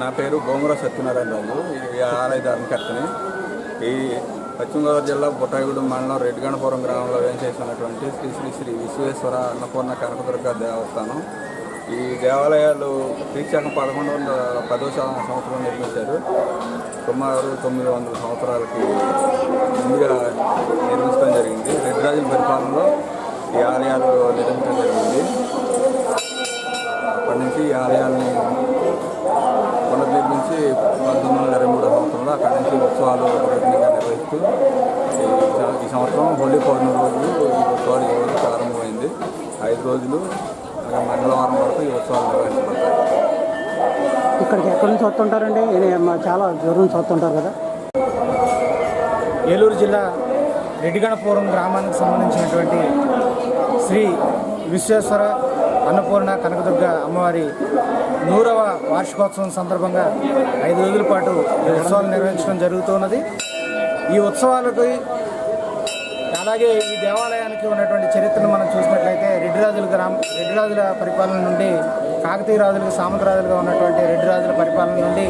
నా పేరు గోముర సత్యనారాయణ రాజు. ఈ ఆలయ ధర్మకర్తని. ఈ పశ్చిమ గోదావరి జిల్లా బుట్టాయిగూడెం మండలం రెడ్డిగణపురం గ్రామంలో వేయించేసినటువంటి శ్రీ శ్రీ శ్రీ విశ్వేశ్వర అన్నపూర్ణ కనకదుర్గ దేవస్థానం. ఈ దేవాలయాలు శ్రీశాఖం పదకొండు వందల పదో సంవత్సరం నిర్మించారు. సుమారు తొమ్మిది వందల సంవత్సరాలకి ముందుగా నిర్మించడం జరిగింది. రెడ్డి రాజుల పరిపాలనలో ఈ ఆలయాలు నిర్మించడం జరిగింది. నుంచి ఈ ఆలయాల్ని పునర్నిర్మించి పంతొమ్మిది వందల ఇరవై మూడో సంవత్సరంలో అక్కడి నుంచి ఉత్సవాలు రొటీన్గా నిర్వహిస్తూ ఈ సంవత్సరం హోలీ పౌర్ణమి రోజు ఈ ఉత్సవాలు ఈ రోజు ప్రారంభమైంది. ఐదు రోజులు మంగళవారం వరకు ఈ ఉత్సవాలు నిర్వహించబడతాయి. ఇక్కడికి ఎక్కడి నుంచి వస్తుంటారండి? చాలా దూరం నుంచి వస్తుంటారు కదా? ఏలూరు జిల్లా రెడ్డిగణపురం గ్రామానికి సంబంధించినటువంటి శ్రీ విశ్వేశ్వర అన్నపూర్ణ కనకదుర్గ అమ్మవారి నూరవ వార్షికోత్సవం సందర్భంగా ఐదు రోజుల పాటు ఈ ఉత్సవాలు నిర్వహించడం జరుగుతున్నది. ఈ ఉత్సవాలకి అలాగే ఈ దేవాలయానికి ఉన్నటువంటి చరిత్రను మనం చూసినట్లయితే రెడ్డిరాజుల గ్రామ రెడ్డిరాజుల పరిపాలన నుండి కాకతీయ రాజులకు సామంతరాజులుగా ఉన్నటువంటి రెడ్డి రాజుల పరిపాలన నుండి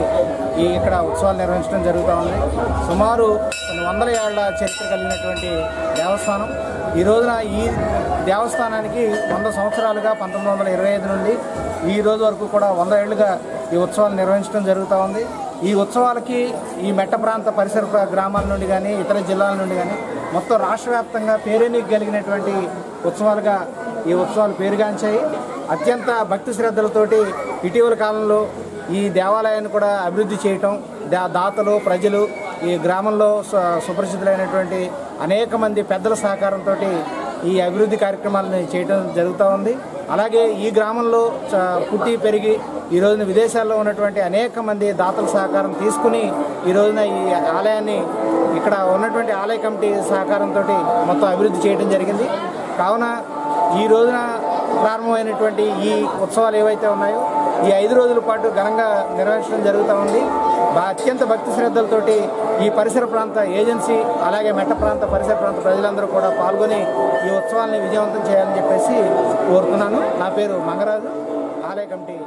ఈ ఇక్కడ ఉత్సవాలు నిర్వహించడం జరుగుతూ ఉంది. సుమారు కొన్ని వందల ఏళ్ళ చరిత్ర కలిగినటువంటి దేవస్థానం. ఈ రోజున ఈ దేవస్థానానికి వంద సంవత్సరాలుగా పంతొమ్మిది వందల ఇరవై ఐదు నుండి ఈ రోజు వరకు కూడా వంద ఏళ్ళుగా ఈ ఉత్సవాలు నిర్వహించడం జరుగుతూ ఉంది. ఈ ఉత్సవాలకి ఈ మెట్ట ప్రాంత పరిసర గ్రామాల నుండి కానీ ఇతర జిల్లాల నుండి కానీ మొత్తం రాష్ట్ర వ్యాప్తంగా పేరెనికి కలిగినటువంటి ఉత్సవాలుగా ఈ ఉత్సవాలు పేరుగాంచాయి. అత్యంత భక్తి శ్రద్ధలతోటి ఇటీవల కాలంలో ఈ దేవాలయాన్ని కూడా అభివృద్ధి చేయటం దా దాతలు ప్రజలు ఈ గ్రామంలో సు- సుపరిచితులైనటువంటి అనేక మంది పెద్దల సహకారంతో ఈ అభివృద్ధి కార్యక్రమాలను చేయటం జరుగుతూ ఉంది. అలాగే ఈ గ్రామంలో చ- పుట్టి పెరిగి ఈ రోజున విదేశాల్లో ఉన్నటువంటి అనేక మంది దాతల సహకారం తీసుకుని ఈ రోజున ఈ ఆలయాన్ని ఇక్కడ ఉన్నటువంటి ఆలయ కమిటీ సహకారంతో మొత్తం అభివృద్ధి చేయడం జరిగింది. కావున ఈ రోజున ప్రారంభమైనటువంటి ఈ ఉత్సవాలు ఏవైతే ఉన్నాయో ఈ ఐదు రోజుల పాటు ఘనంగా నిర్వహించడం జరుగుతూ ఉంది. అత్యంత భక్తి శ్రద్ధలతోటి ఈ పరిసర ప్రాంత ఏజెన్సీ అలాగే మెట్ట ప్రాంత పరిసర ప్రాంత ప్రజలందరూ కూడా పాల్గొని ఈ ఉత్సవాల్ని విజయవంతం చేయాలని చెప్పేసి కోరుతున్నాను. నా పేరు మంగరాజు. ఆలయ కమిటీ